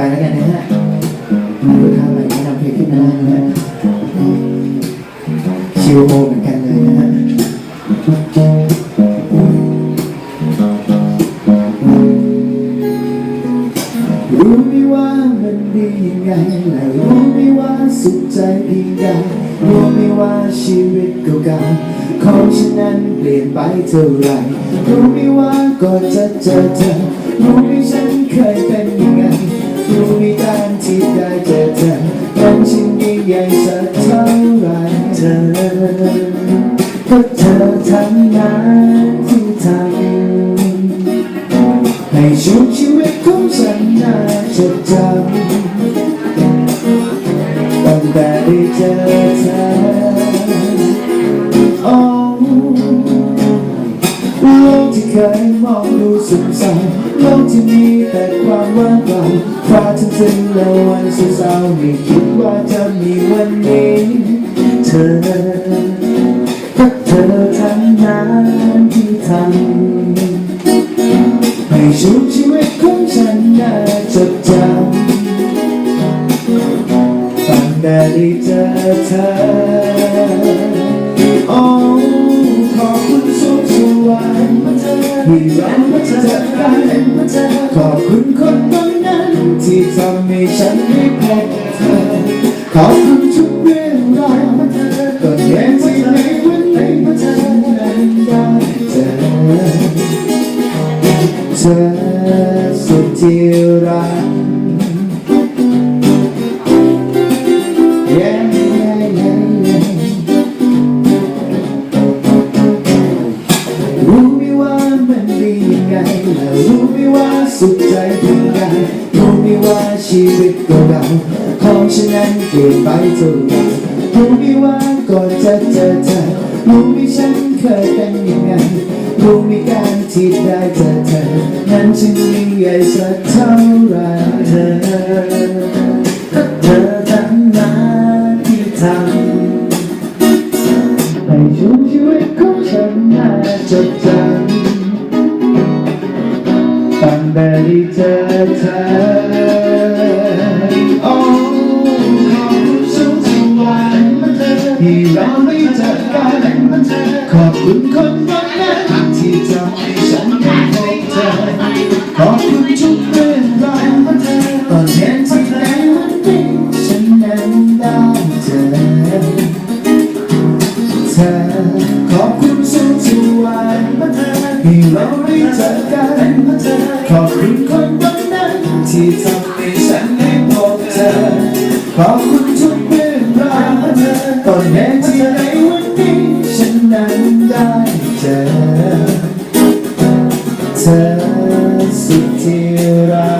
ไปแล้วกันนะฮะลูกค้าใหม่แนะนำเพลงขึ้นมาได้นะฮะคิวโอเหมือนกันเลยนะฮะรู้ไหมว่ามันดียังไงและรู้ไหมว่าสุขใจเพียงใดรู้ไหมว่าชีวิตเก่าๆของฉันนั้นเปลี่ยนไปเท่าไหร่รู้ไหมว่าก่อนจะเจอเธอรู้ไหมฉันเคย ให้ช่วงชีวิตของฉันน่าจดจำตั้งแต่ได้เจอเธอโอ้โลกที่เคยมองดูสงสารโลกที่มีแต่ความว่างเปล่าฟ้าทั้งสิ้นและวันเศร้าไม่คิดว่าจะมีวันนี้ เธอก็เธอทั้ง ให้ชุบชีวิตของฉันน่าจดจำตั้งได้เจอเธอโอ้ขอบคุณสุขสวรรค์ที่เรามาเจอกันขอบคุณคนคนนั้น ที่ทำให้ฉันได้พบเธอขอบคุณทุกเรื่อง เธอสุดที่รัก Yeah, yeah, yeah, yeah. รู้ไหมว่ามันดียังไงและรู้ไหมว่าสุขใจเพียงใดรู้ไหมว่าชีวิตเก่าของฉันนั้นเปลี่ยนไปเท่าไหร่รู้ไหมว่าก่อนจะเจอเธอรู้ไหมฉันเคยเป็นยังไงรู้ไหมการ ที่ได้เจอเธอนั้นฉันยิ่งใหญ่สักเท่าไรเธอก็เธอทั้งนั้นที่ทำให้ช่วงชีวิตของฉันน่าจดจำตั้งแต่ได้เจอเธอโอ้ขอบคุณสุวรรค์ที่เราได้เจอกันขอบคุณคนคนนั้ นที่ทำให้ฉันได้พบเธอขอบคุณทุกเรื่องราวตอนเห็นที่ในวันนี้ฉันนั้นได้เจอเธอขอบคุณสุขสวรรค์ที่เราได้เจอกันเธอขอบคุณคนคนนั้นที่ทำให้ฉันได้พบเธอขอบคุณทุกเรื่องราวตอนแม้ที่ในวันนี้ ธอสุดที่รัก